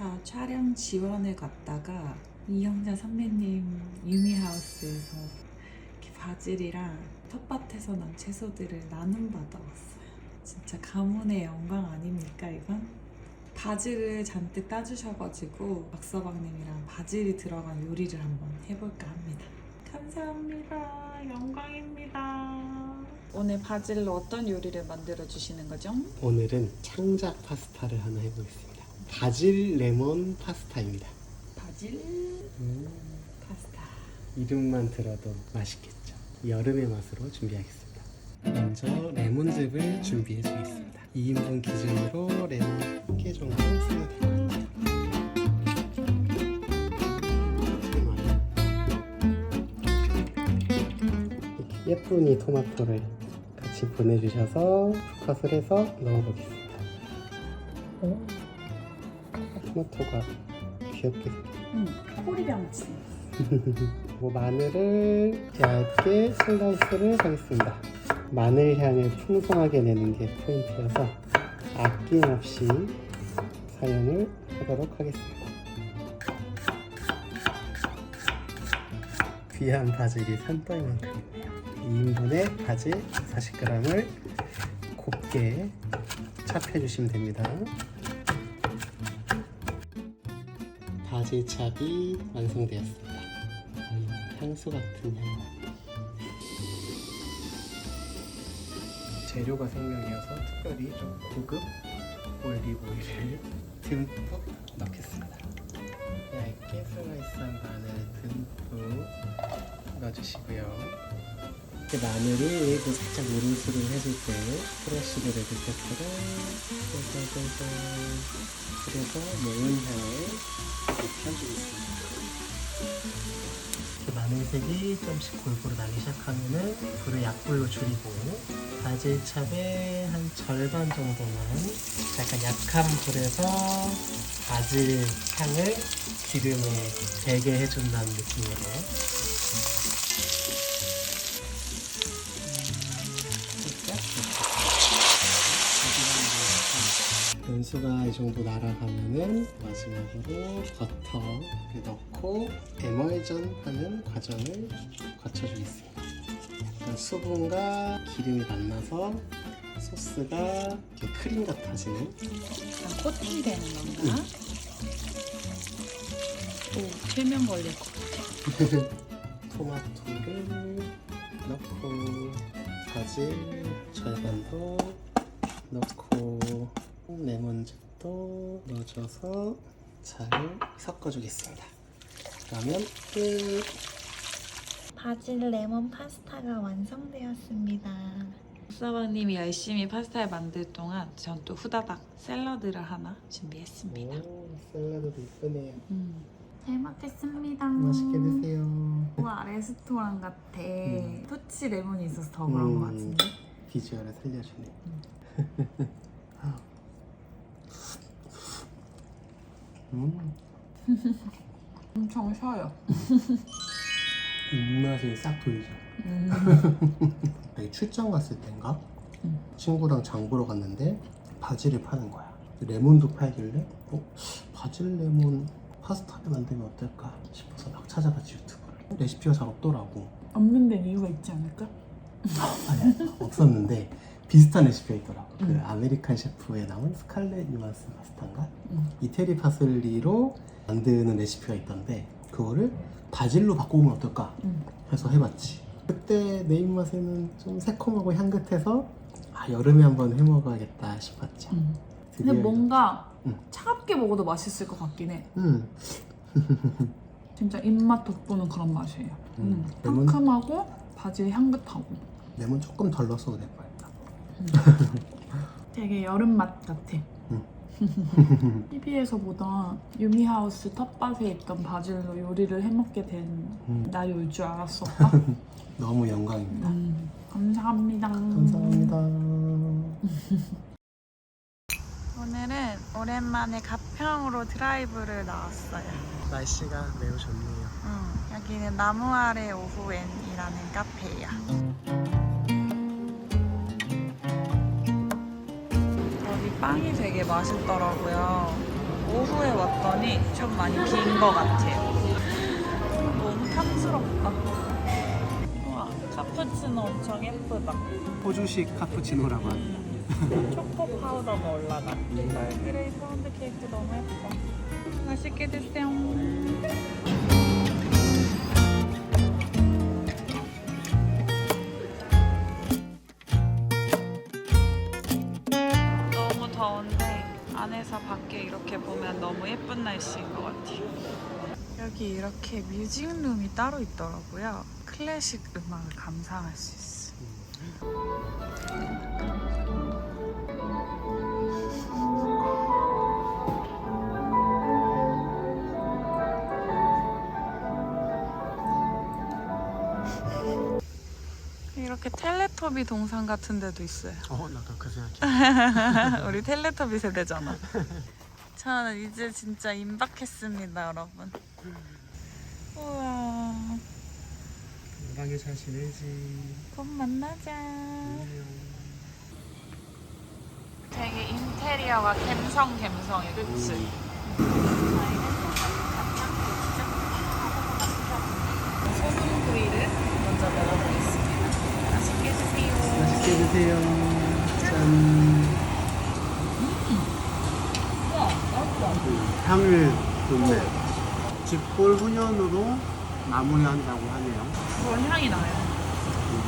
자, 촬영 지원을 갔다가 이영자 선배님 유미하우스에서 이렇게 바질이랑 텃밭에서 난 채소들을 나눔 받아왔어요. 진짜 가문의 영광 아닙니까, 이건? 바질을 잔뜩 따주셔가지고 박서방님이랑 바질이 들어간 요리를 한번 해볼까 합니다. 감사합니다. 영광입니다. 오늘 바질로 어떤 요리를 만들어 주시는 거죠? 오늘은 창작 파스타를 하나 해보겠습니다. 바질 레몬 파스타입니다. 바질 파스타. 이름만 들어도 맛있겠죠. 여름의 맛으로 준비하겠습니다. 먼저 레몬즙을 준비해 주겠습니다. 2인분 기준으로 레몬 1개 정도 쓰면 될 것 같아요. 이렇게 예쁜 이 토마토를 같이 보내주셔서 컷을 해서 넣어보겠습니다. 토마토가 귀엽게 생겼어요. 응, 꼬리병치. 그리고 마늘을 얇게 슬라이스를 하겠습니다. 마늘 향을 풍성하게 내는 게 포인트여서 아낌없이 사용을 하도록 하겠습니다. 귀한 바질이 산더미만큼 있네요. 2인분의 바질 40g을 곱게 찹해주시면 됩니다. 바질찹이 완성되었습니다. 음, 향수 같은 향. 재료가 생명이어서 특별히 좀 고급 올리브 오일을 듬뿍 넣겠습니다. 얇게 슬라이스한 마늘 듬뿍 넣어주시고요. 마늘이 그 살짝 노른수를 해줄 때 프레쉬 그레드 페퍼를 쏠쏠쏠쏠 그래서 매운 향을 입혀주겠습니다. 이렇게 마늘색이 좀씩 골고루 나기 시작하면은 불을 약불로 줄이고 바질찹의 한 절반 정도만 약간 약한 불에서 바질 향을 기름에 배게 해준다는 느낌으로 연수가 이 정도 날아가면은 마지막으로 버터를 넣고 에멀전 하는 과정을 거쳐주겠습니다. 일단 수분과 기름이 만나서 소스가 이렇게 크림 같아지는 약간 코팅되는 건가? 오, 필면 걸릴 것 같아. 토마토를 넣고 바질 절반도 넣고 레몬즙도 넣어줘서 잘 섞어주겠습니다. 그러면 끝. 바질 레몬 파스타가 완성되었습니다. 박서방님이 열심히 파스타를 만들 동안 전 또 후다닥 샐러드를 하나 준비했습니다. 오, 샐러드도 이쁘네요. 음. 잘 먹겠습니다. 맛있게 드세요. 와 레스토랑 같아. 음. 토치 레몬이 있어서 더 그런 것 음. 같은데. 비주얼을 살려주네. 음, 엄청 쉬어요. 입맛이 싹 돌죠. 여기 출장 갔을 땐가 음. 친구랑 장 보러 갔는데 바질을 파는 거야. 레몬도 팔길래 어? 바질 레몬 파스타를 만들면 어떨까 싶어서 막 찾아봤지 유튜브를. 레시피가 잘 없더라고. 없는 데 이유가 있지 않을까? 아니 없었는데 비슷한 레시피가 있더라고. 그 음. 아메리칸 셰프에 나온 스칼렛 유한스 파스타인가? 음. 이태리 파슬리로 만드는 레시피가 있던데 그거를 바질로 바꿔보면 어떨까 음. 해서 해봤지. 그때 내 입맛에는 좀 새콤하고 향긋해서 아 여름에 한번 해먹어야겠다 싶었죠. 음. 근데 뭔가 음. 차갑게 먹어도 맛있을 것 같긴 해. 음, 진짜 입맛 돋구는 그런 맛이에요. 음. 음. 레몬? 상큼하고 바질 향긋하고. 레몬 조금 덜 넣었어도 될 뻔했다. 되게 여름 맛 같아. 음. TV에서보다 유미하우스 텃밭에 있던 바질로 요리를 해먹게 된 음, 날이 올 줄 알았었다. 너무 영광입니다. 음, 감사합니다. 감사합니다. 오늘은 오랜만에 가평으로 드라이브를 나왔어요. 날씨가 매우 좋네요. 음, 여기는 나무 아래 오후엔이라는 카페예요. 빵이 되게 맛있더라고요. 오후에 왔더니 좀 많이 빈 것 같아요. 너무 탐스럽다. 우와, 카푸치노 엄청 예쁘다. 호주식 카푸치노라고 합니다. 초코 파우더가 올라가. 얼그레이 파운드 케이크 너무 예뻐. 맛있게 드세요. 날씨인 것 같아요. 여기 이렇게 뮤직룸이 따로 있더라고요. 클래식 음악을 감상할 수 있어요. 이렇게 텔레토비 동상 같은 데도 있어요. 어, 나도 그 생각해. 우리 텔레토비 세대잖아. 저는 이제 진짜 임박했습니다, 여러분. 우와, 방에 잘 지내지. 곧 만나자. 되게 인테리어가 갬성 갬성해, 그치? 소금구이를 먼저 먹어보겠습니다. 맛있게 드세요. 맛있게 드세요. 짠. 향을 돋네. 집골 훈연으로 마무리한다고 하네요. 그런 향이 나요.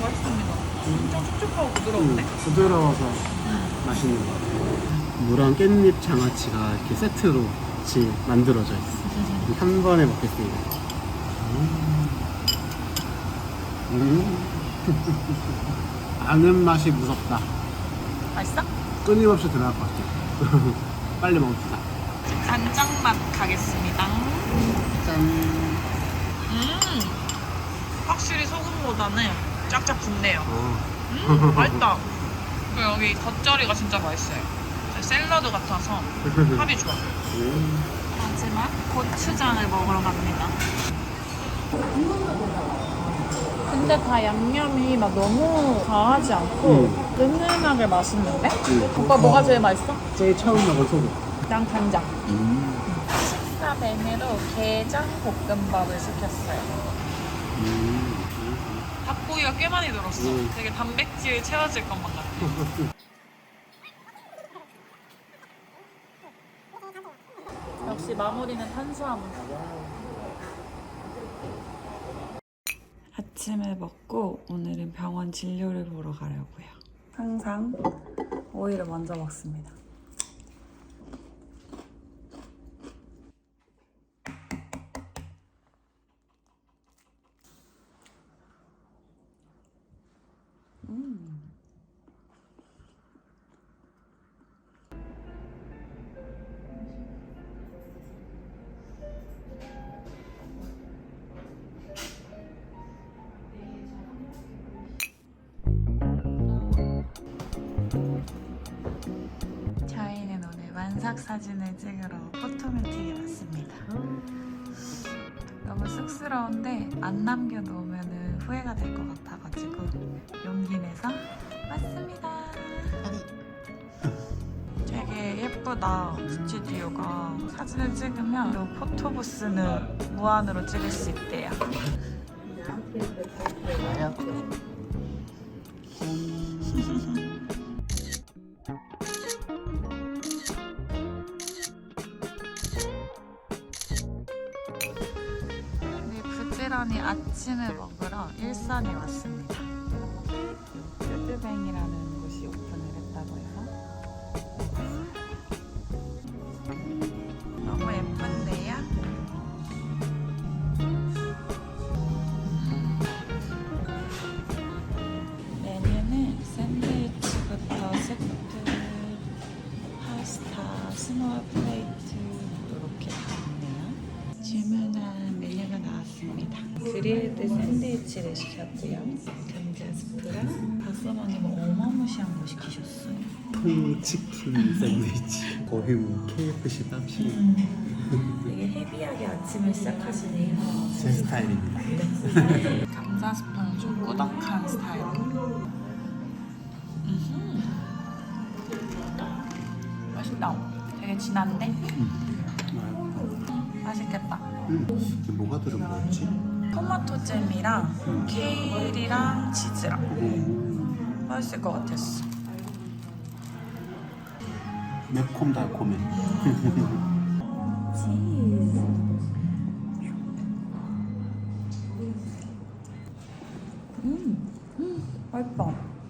맛있습니다. 엄청 촉촉하고 부드러운데? 음, 부드러워서 맛있는 것 같아요. 무랑 깻잎 장아찌가 이렇게 세트로 같이 만들어져 있어. 한 번에 먹겠습니다. 음. 음. 아는 맛이 무섭다. 맛있어? 끊임없이 들어갈 것 같아. 빨리 먹읍시다. 간장 맛 가겠습니다. 짠. 음, 확실히 소금보다는 쫙쫙 붙네요. 어. 음, 맛있다. 그리고 여기 겉절이가 진짜 맛있어요. 샐러드 같아서 합이 좋아. 음. 마지막 고추장을 먹으러 갑니다. 근데 다 양념이 막 너무 강하지 않고 음. 든든하게 맛있는데? 음. 오빠 뭐가 제일 맛있어? 제일 처음 먹은 소금. 난 간장. 식사 메뉴로 게장 볶음밥을 시켰어요. 음. 닭고기가 꽤 많이 들었어. 음. 되게 단백질 채워질 것만 같아. 역시 마무리는 탄수화물. 아침을 먹고 오늘은 병원 진료를 보러 가려고요. 항상 오이를 먼저 먹습니다. 만삭 사진을 찍으러 포토매틱에 왔습니다. 너무 쑥스러운데 안 남겨놓으면 후회가 될 것 같아가지고 용기 내서 왔습니다. 되게 예쁘다 스튜디오가 사진을 찍으면 이 포토부스는 무한으로 찍을 수 있대요. 부지런히 아침을 먹으러 일산에 왔습니다. 푸드뱅이라는 곳이 오픈을 했다고 해서 너무 예쁜데요? 메뉴는 샌드위치부터 스프, 파스타, 플 그릴드 샌드위치를 시켰고요. 감자 스프랑 박사모님은 어마무시한 거 시키셨어요. 통치킨 샌드위치. 거의 뭐 KFC 땀시 되게 헤비하게 아침을 시작하시네요. 제 스타일입니다. 감자 스프는 좀 꾸덕한 스타일로. 음흠. 맛있다. 되게 진한데? 맛있겠다. 음, 이게 뭐가 들은 거였지? 토마토 잼이랑 케일이랑 치즈랑 음, 맛있을 것 같았어. 매콤 달콤해. 맛있다.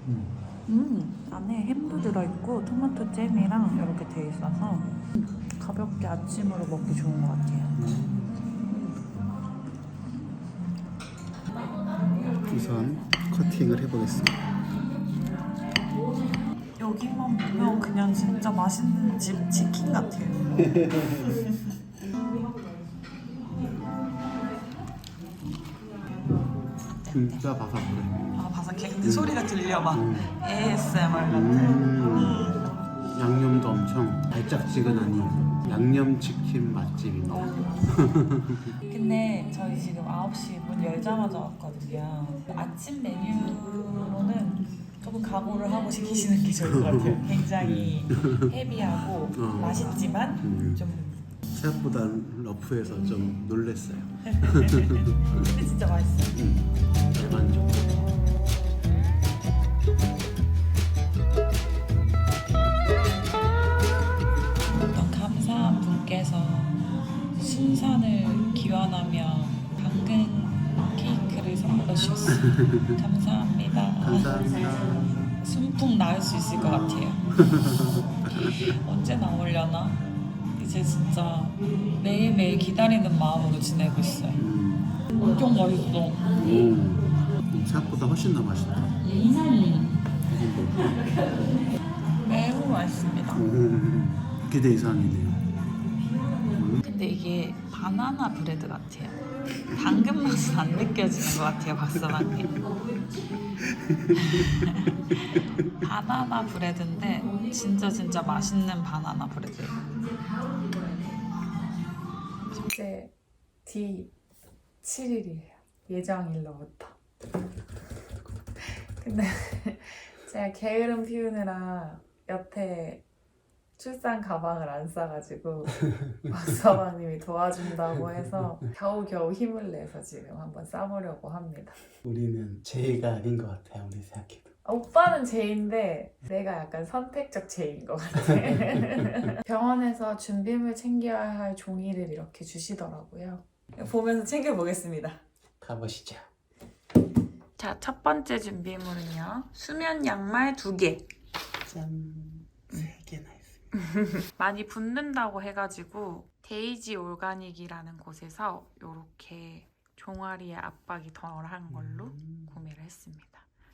음. 음, 안에 햄도 들어있고 토마토 잼이랑 이렇게 돼 있어서 음, 가볍게 아침으로 먹기 좋은 것 같아요. 우선 커팅을 해보겠습니다. 여기만 보면 그냥 진짜 맛있는 집 치킨 같아요. 진짜 바삭해. 아 바삭해. 근데 소리가 들려 막 음. ASMR 같아. 음, 양념도 엄청 달짝지근하니 양념치킨 맛집입니다. 근데 저희 지금 9시 문 열자마자 왔거든요. 아침 메뉴로는 조금 각오를 하고 시키시는 게 좋을 것 같아요. 굉장히 헤비하고 어. 맛있지만 음, 좀 생각보다 러프해서 좀 놀랬어요. 근데 진짜 맛있어요. 음, 대만족. 주셨어요. 감사합니다. 감사합니다. 순풍 나을 수 있을 것 같아요. 언제 나오려나? 이제 진짜 매일매일 기다리는 마음으로 지내고 있어요. 음, 엄청 맛있어. 오, 음, 생각보다 훨씬 더 맛있다. 음, 매우 맛있습니다. 음, 기대 이상이네요. 이게 바나나 브레드 같아요. 당근 맛은 안 느껴지는 것 같아요, 박사장님. 바나나 브레드인데 진짜 진짜 맛있는 바나나 브레드예요. D 7일이에요. 예정일로부터. 근데 제가 게으름 피우느라 여태 출산 가방을 안 싸가지고 박서방님이 도와준다고 해서 겨우겨우 힘을 내서 지금 한번 싸보려고 합니다. 우리는 제이가 아닌 것 같아요. 우리 생각해도. 아, 오빠는 제인데 내가 약간 선택적 제인 것 같아. 병원에서 준비물 챙겨야 할 종이를 이렇게 주시더라고요. 보면서 챙겨보겠습니다. 가보시죠. 자, 첫 번째 준비물은요. 수면 양말 두 개. 짠. 있습니다. 많이 붓는다고 해가지고 데이지 올가닉이라는 곳에서 이렇게 종아리에 압박이 덜한 걸로 음, 구매를 했습니다.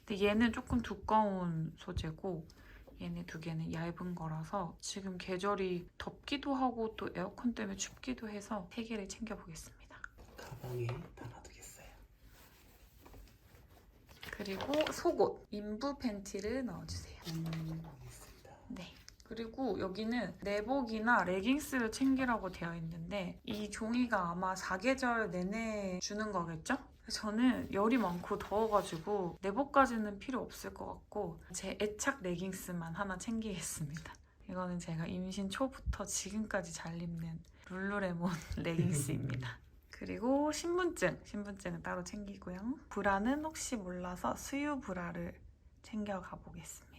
근데 얘는 조금 두꺼운 소재고 얘네 두 개는 얇은 거라서 지금 계절이 덥기도 하고 또 에어컨 때문에 춥기도 해서 세 개를 챙겨보겠습니다. 가방에 담아두겠어요. 그리고 속옷, 인부 팬티를 넣어주세요. 음, 알겠습니다. 네. 그리고 여기는 내복이나 레깅스를 챙기라고 되어 있는데 이 종이가 아마 사계절 내내 주는 거겠죠? 저는 열이 많고 더워가지고 내복까지는 필요 없을 것 같고 제 애착 레깅스만 하나 챙기겠습니다. 이거는 제가 임신 초부터 지금까지 잘 입는 룰루레몬 레깅스입니다. 그리고 신분증, 신분증은 따로 챙기고요. 브라는 혹시 몰라서 수유 브라를 챙겨가 보겠습니다.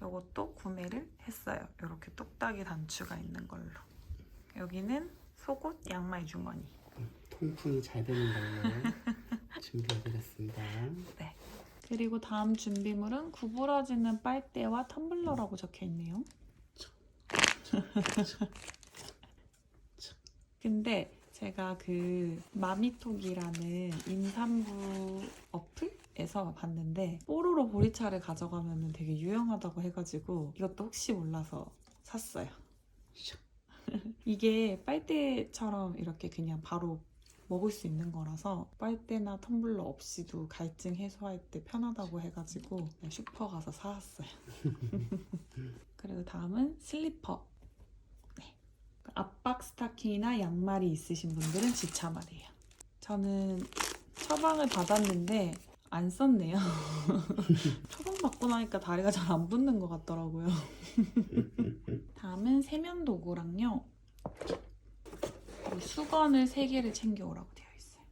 이것도 구매를 했어요. 이렇게 똑딱이 단추가 있는 걸로. 여기는 속옷 양말 주머니. 통풍이 잘 되는 걸로 준비해드렸습니다. 그리고 다음 준비물은 구부러지는 빨대와 텀블러라고 적혀 있네요. 근데 제가 그 마미톡이라는 임산부 어플에서 봤는데 뽀로로 보리차를 가져가면 되게 유용하다고 해가지고 이것도 혹시 몰라서 샀어요. 이게 빨대처럼 이렇게 그냥 바로 먹을 수 있는 거라서 빨대나 텀블러 없이도 갈증 해소할 때 편하다고 해가지고 슈퍼 가서 사왔어요. 그리고 다음은 슬리퍼. 네. 압박 스타킹이나 양말이 있으신 분들은 지참아래요. 저는 처방을 받았는데 안 썼네요. 처방 받고 나니까 다리가 잘 안 붙는 것 같더라고요. 다음은 세면 도구랑요. 그리고 수건을 3개를 챙겨오라고 있어요.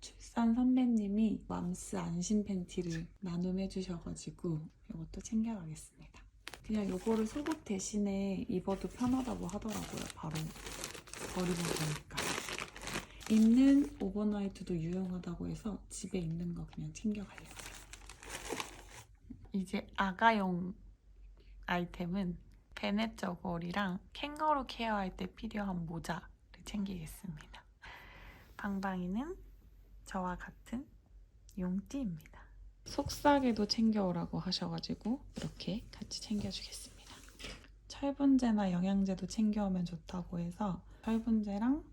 출산 선배님이 맘스 안심 팬티를 나눔해 주셔가지고 이것도 챙겨가겠습니다. 그냥 요거를 속옷 대신에 입어도 편하다고 하더라고요. 바로 버리고 보니까. 입는 오버나이트도 유용하다고 해서 집에 있는 거 그냥 챙겨가려고요. 이제 아가용 아이템은 베넷 저고리랑 캥거루 케어할 때 필요한 모자를 챙기겠습니다. 방방이는 저와 같은 용띠입니다. 속삭이도 챙겨오라고 하셔가지고 이렇게 같이 챙겨주겠습니다. 철분제나 영양제도 챙겨오면 좋다고 해서 철분제랑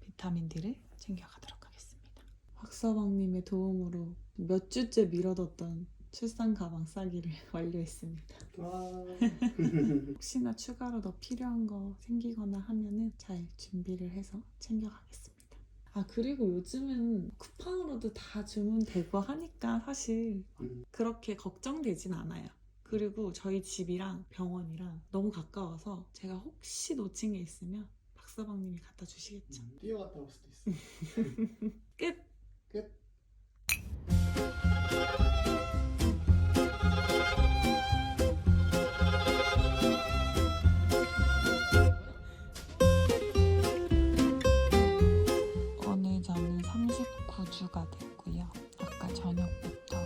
비타민 D를 챙겨가도록 하겠습니다. 박서방님의 도움으로 몇 주째 미뤄뒀던 출산 가방 싸기를 완료했습니다. 와. 혹시나 추가로 더 필요한 거 생기거나 하면은 잘 준비를 해서 챙겨가겠습니다. 아 그리고 요즘은 쿠팡으로도 다 주문되고 하니까 사실 음. 그렇게 걱정되진 않아요. 그리고 저희 집이랑 병원이랑 너무 가까워서 제가 혹시 놓친 게 있으면 박서방님이 갖다 주시겠죠. 뛰어갔다 올 수도 있어. 끝! 끝. 39주가 됐고요. 아까 저녁부터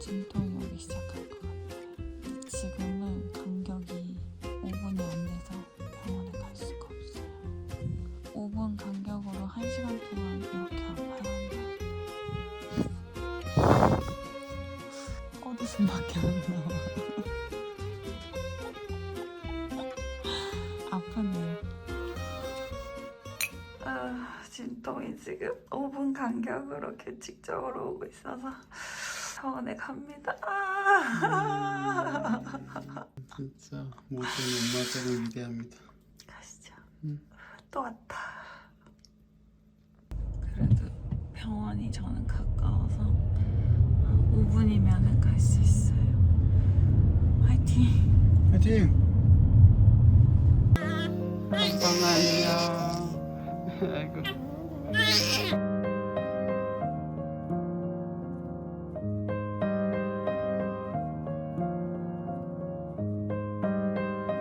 진통이 오기 시작한 것 같아요. 지금은 간격이 5분이 안 돼서 병원에 갈 수가 없어요. 5분 간격으로 1시간 동안 이렇게 아파야 한다. 어디서밖에 안 나와. 아프네요. 아, 진통이 지금 5분 간격으로 규칙적으로 오고 있어서 병원에 갑니다. 아~ 진짜 모든 엄마들은 위대합니다. 가시죠. 음. 또 왔다. 그래도 병원이 저는 가까워서 5분이면 갈 수 있어요. 화이팅! 화이팅! 빵빵 안녕. 아이고.